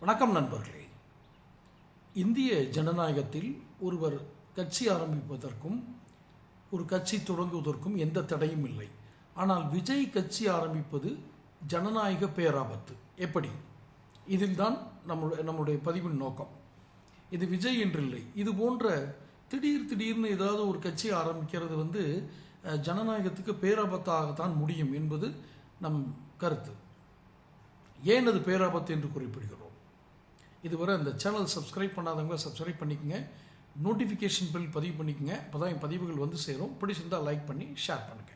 வணக்கம் நண்பர்களே. இந்திய ஜனநாயகத்தில் ஒருவர் கட்சி ஆரம்பிப்பதற்கும் ஒரு கட்சி தொடங்குவதற்கும் எந்த தடையும் இல்லை. ஆனால் விஜய் கட்சி ஆரம்பிப்பது ஜனநாயக பேராபத்து. எப்படி? இதில்தான் நம்முடைய நம்முடைய பதிவின் நோக்கம். இது விஜய் என்றில்லை. இது போன்ற திடீர் திடீர்னு ஏதாவது ஒரு கட்சி ஆரம்பிக்கிறது வந்து ஜனநாயகத்துக்கு பேராபத்தாகத்தான் முடியும் என்பது நம் கருத்து. ஏன் அது பேராபத்து என்று குறிப்பிடுகிறோம்? இதுவரை அந்த சேனல் சப்ஸ்கிரைப் பண்ணாதவங்க சப்ஸ்கிரைப் பண்ணிக்கங்க. நோட்டிஃபிகேஷன் பில் பதிவு பண்ணிக்கோங்க. அப்போ தான் என் பதிவுகள் வந்து சேரும். பிடிச்சிருந்தால் லைக் பண்ணி ஷேர் பண்ணுங்க.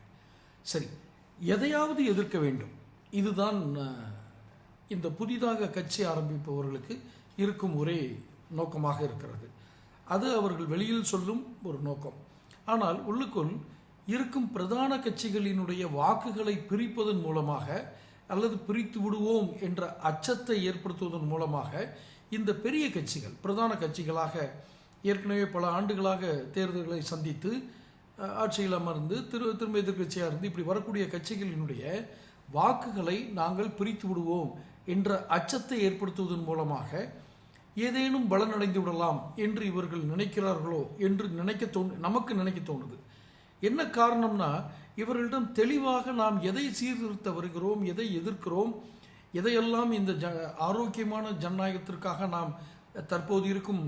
சரி எதையாவது எதிர்க்க வேண்டும். இதுதான் இந்த புதிதாக கட்சி ஆரம்பிப்பவர்களுக்கு இருக்கும் ஒரே நோக்கமாக இருக்கிறது. அது அவர்கள் வெளியில் சொல்லும் ஒரு நோக்கம். ஆனால் உள்ளுக்குள் இருக்கும் பிரதான கட்சிகளினுடைய வாக்குகளை பிரிப்பதன் மூலமாக அல்லது பிரித்து விடுவோம் என்ற அச்சத்தை ஏற்படுத்துவதன் மூலமாக இந்த பெரிய கட்சிகள் பிரதான கட்சிகளாக ஏற்கனவே பல ஆண்டுகளாக தேர்தல்களை சந்தித்து ஆட்சியில் அமர்ந்து திரு திரும்ப எதிர்கட்சியாக இருந்து இப்படி வரக்கூடிய கட்சிகளினுடைய வாக்குகளை நாங்கள் பிரித்து விடுவோம் என்ற அச்சத்தை ஏற்படுத்துவதன் மூலமாக ஏதேனும் பலனடைந்து விடலாம் என்று இவர்கள் நினைக்கிறார்களோ என்று நினைக்க தோணு நமக்கு நினைக்க தோணுது. என்ன காரணம்னா இவர்களிடம் தெளிவாக நாம் எதை சீர்திருத்த வருகிறோம் எதை எதிர்க்கிறோம் இதையெல்லாம் இந்த ஜ ஆரோக்கியமான ஜனநாயகத்திற்காக நாம் தற்போது இருக்கும்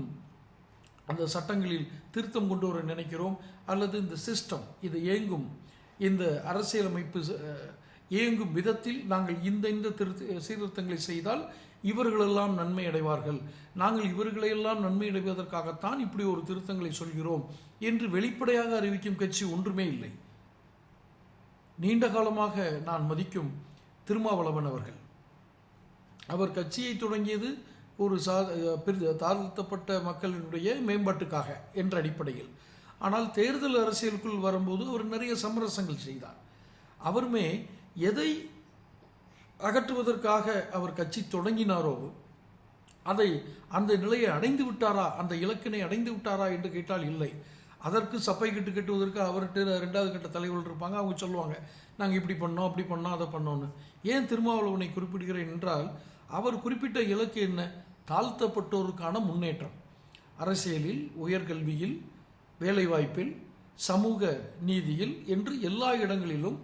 அந்த சட்டங்களில் திருத்தம் கொண்டு வர நினைக்கிறோம் அல்லது இந்த சிஸ்டம் இது இயங்கும் இந்த அரசியலமைப்பு இயங்கும் விதத்தில் நாங்கள் இந்த இந்த திருத்த சீர்திருத்தங்களை செய்தால் இவர்களெல்லாம் நன்மை அடைவார்கள். நாங்கள் இவர்களையெல்லாம் நன்மை அடைவதற்காகத்தான் இப்படி ஒரு திருத்தங்களை சொல்கிறோம் என்று வெளிப்படையாக அறிவிக்கும் கட்சி ஒன்றுமே இல்லை. நீண்ட காலமாக நான் மதிக்கும் திருமாவளவன் அவர்கள். அவர் கட்சியை தொடங்கியது ஒரு சா தாழ்த்தப்பட்ட மக்களினுடைய மேம்பாட்டுக்காக என்ற அடிப்படையில். ஆனால் தேர்தல் அரசியலுக்குள் வரும்போது அவர் நிறைய சமரசங்கள் செய்தார். அவருமே எதை அகற்றுவதற்காக அவர் கட்சி தொடங்கினாரோ அதை அந்த நிலையை அடைந்து விட்டாரா அந்த இலக்கினை அடைந்து விட்டாரா என்று கேட்டால் இல்லை. அதற்கு சப்பை கட்டு கட்டுவதற்கு அவர்கிட்ட ரெண்டாவது கட்ட தலைவர்கள் இருப்பாங்க. அவங்க சொல்லுவாங்க நாங்கள் இப்படி பண்ணோம் அப்படி பண்ணோம் அதை பண்ணோன்னு ஏன் திருமாவளவனை குறிப்பிடுகிறேன் என்றால் அவர் குறிப்பிட்ட இலக்கு என்ன? தாழ்த்தப்பட்டோருக்கான முன்னேற்றம். அரசியலில் உயர்கல்வியில் வேலைவாய்ப்பில் சமூக நீதியில் என்று எல்லா இடங்களிலும்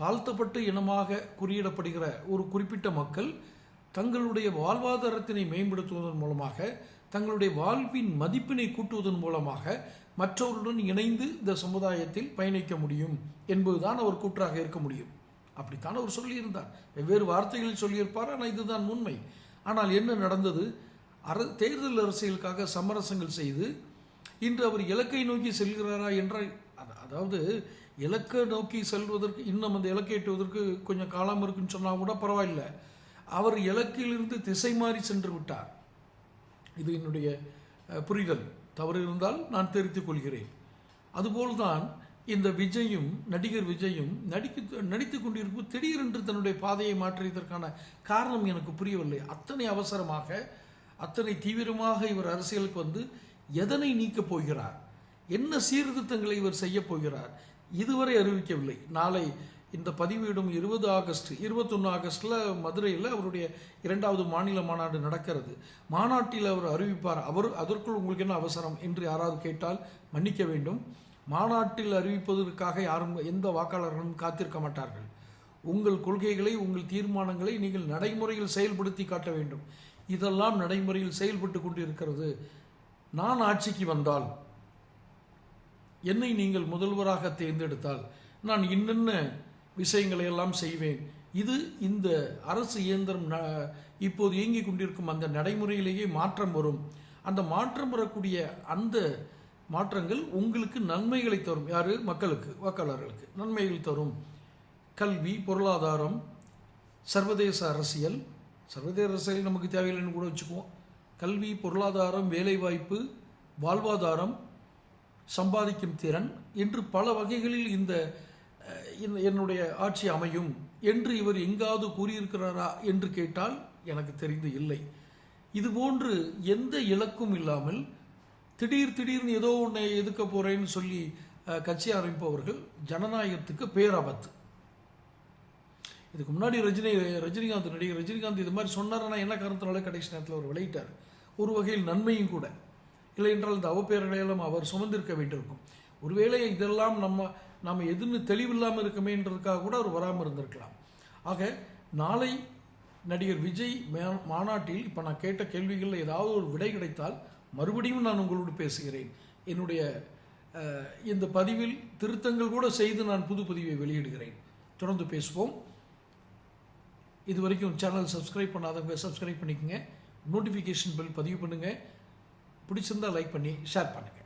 தாழ்த்தப்பட்ட இனமாக குறியிடப்படுகிற ஒரு குறிப்பிட்ட மக்கள் தங்களுடைய வாழ்வாதாரத்தினை மேம்படுத்துவதன் மூலமாக தங்களுடைய வாழ்வின் மதிப்பினை கூட்டுவதன் மூலமாக மற்றவர்களுடன் இணைந்து இந்த சமுதாயத்தில் பயணிக்க முடியும் என்பதுதான் அவர் கூற்றாக இருக்க முடியும். அப்படித்தான் அவர் சொல்லியிருந்தார். வெவ்வேறு வார்த்தைகளில் சொல்லியிருப்பார் ஆனால் இதுதான் உண்மை. ஆனால் என்ன நடந்தது? அர தேர்தல் அரசியலுக்காக சமரசங்கள் செய்து இன்று அவர் இலக்கை நோக்கி செல்கிறாரா என்றால் அதாவது இலக்கை நோக்கி செல்வதற்கு இன்னும் அந்த இலக்கை எட்டுவதற்கு கொஞ்சம் காலம் இருக்குன்னு சொன்னால் கூட பரவாயில்லை. அவர் இலக்கிலிருந்து திசை மாறி சென்று விட்டார். இது என்னுடைய புரிதல். தவறு இருந்தால் நான் தெரிவித்துக் கொள்கிறேன். அதுபோல்தான் இந்த விஜயும் நடிகர் விஜயும் நடிக்க நடித்து கொண்டிருக்கும் திடீரென்று தன்னுடைய பாதையை மாற்றியதற்கான காரணம் எனக்கு புரியவில்லை. அத்தனை அவசரமாக அத்தனை தீவிரமாக இவர் அரசியலுக்கு வந்து எதனை நீக்கப் போகிறார்? என்ன சீர்திருத்தங்களை இவர் செய்ய போகிறார்? இதுவரை அறிவிக்கவில்லை. நாளை இந்த பதிவிடும் இருபது ஆகஸ்ட் இருபத்தொன்று ஆகஸ்டில் மதுரையில் அவருடைய இரண்டாவது மாநில மாநாடு நடக்கிறது. மாநாட்டில் அவர் அறிவிப்பார் அவர் அதற்குள் உங்களுக்கு என்ன அவசரம்? என்று யாராவது கேட்டால் மன்னிக்க வேண்டும். மாநாட்டில் அறிவிப்பதற்காக யாரும் எந்த வாக்காளர்களும் காத்திருக்க மாட்டார்கள். உங்கள் கொள்கைகளை உங்கள் தீர்மானங்களை நீங்கள் நடைமுறையில் செயல்படுத்தி காட்ட வேண்டும். இதெல்லாம் நடைமுறையில் செயல்பட்டு கொண்டு இருக்கிறது நான் ஆட்சிக்கு வந்தால் என்னை நீங்கள் முதல்வராக தேர்ந்தெடுத்தால் நான் இன்னென்ன விஷயங்களை எல்லாம் செய்வேன். இது இந்த அரசு இயந்திரம் ந- இப்போது இயங்கிக் கொண்டிருக்கும் அந்த நடைமுறையிலேயே மாற்றம் வரும். அந்த மாற்றம் வரக்கூடிய அந்த மாற்றங்கள் உங்களுக்கு நன்மைகளை தரும். யாரு? மக்களுக்கு வாக்காளர்களுக்கு நன்மைகள் தரும். கல்வி பொருளாதாரம் சர்வதேச அரசியல். சர்வதேச அரசியல் நமக்கு தேவையில்லைன்னு கூட வச்சுக்குவோம். கல்வி பொருளாதாரம் வேலைவாய்ப்பு வாழ்வாதாரம் சம்பாதிக்கும் திறன் என்று பல வகைகளில் இந்த- என்னுடைய ஆட்சி அமையும் என்று இவர் எங்காவது கூறியிருக்கிறாரா என்று கேட்டால் எனக்கு தெரிந்து இல்லை. இதுபோன்று எந்த இலக்கும் இல்லாமல் திடீர் திடீர்னு ஏதோ ஒன்றை எதுக்க போகிறேன்னு சொல்லி கட்சி ஆரம்பிப்பவர்கள் ஜனநாயகத்துக்கு பேராபத்து. இதுக்கு முன்னாடி ரஜினி ரஜினிகாந்த் நடிகர் ரஜினிகாந்த் இது மாதிரி சொன்னார்னா என்ன காரணத்தினால கடைசி நேரத்தில் அவர் விளையிட்டார்? ஒரு வகையில் நன்மையும் கூட. இல்லை என்றால் இந்த அவப்பெயர்களை அவர் சுமந்திருக்க வேண்டியிருக்கும். ஒருவேளை இதெல்லாம் நம்ம நம்ம எதுன்னு தெளிவில்லாமல் இருக்குமேன்றதுக்காக கூட அவர் வராமல் இருந்திருக்கலாம். ஆக நாளை நடிகர் விஜய் மா- மாநாட்டில் இப்போ நான் கேட்ட கேள்விகளில் ஏதாவது ஒரு விடை கிடைத்தால் மறுபடியும் நான் உங்களோடு பேசுகிறேன். என்னுடைய இந்த பதிவில் திருத்தங்கள் கூட செய்து நான் புது பதிவை வெளியிடுகிறேன். தொடர்ந்து பேசுவோம். இது வரைக்கும் சேனல் சப்ஸ்கிரைப் பண்ணாதவங்க சப்ஸ்கிரைப் பண்ணிக்கங்க. நோட்டிஃபிகேஷன் பில் பதிவு பண்ணுங்கள் பிடிச்சிருந்தா லைக் பண்ணி ஷேர் பண்ணுங்கள்